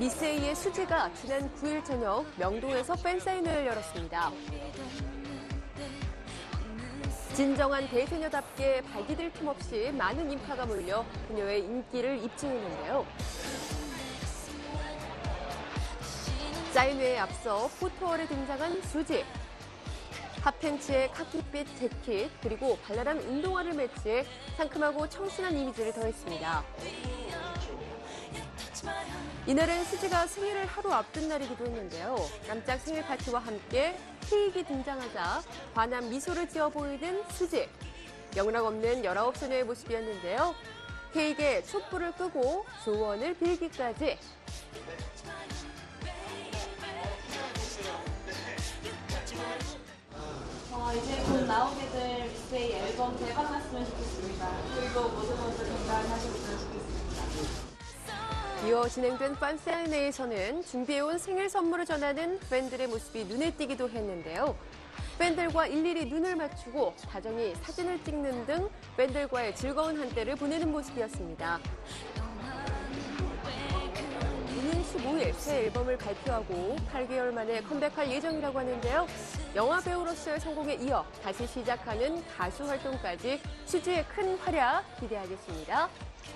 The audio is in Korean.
미스 A의 수지가 지난 9일 저녁 명동에서 팬사인회를 열었습니다. 진정한 대소녀답게 발디딜 틈 없이 많은 인파가 몰려 그녀의 인기를 입증했는데요. 사인회에 앞서 포토월에 등장한 수지. 핫팬츠에 카키빛 재킷 그리고 발랄한 운동화를 매치해 상큼하고 청순한 이미지를 더했습니다. 이날은 수지가 생일을 하루 앞둔 날이기도 했는데요. 깜짝 생일 파티와 함께 케이크 등장하자 환한 미소를 지어 보이는 수지. 영락 없는 19소녀의 모습이었는데요. 케이크에 촛불을 끄고 소원을 빌기까지 어, 이제 곧 나오게 될 미스의 앨범 대박 났으면 좋겠습니다. 그리고 모두 건강하셨으면 좋겠습니다. 이어 진행된 팬사인회에서는 준비해온 생일 선물을 전하는 팬들의 모습이 눈에 띄기도 했는데요. 팬들과 일일이 눈을 맞추고 다정히 사진을 찍는 등 팬들과의 즐거운 한때를 보내는 모습이었습니다. 오는 15일 새 앨범을 발표하고 8개월 만에 컴백할 예정이라고 하는데요. 영화 배우로서의 성공에 이어 다시 시작하는 가수 활동까지 수지의 큰 활약 기대하겠습니다.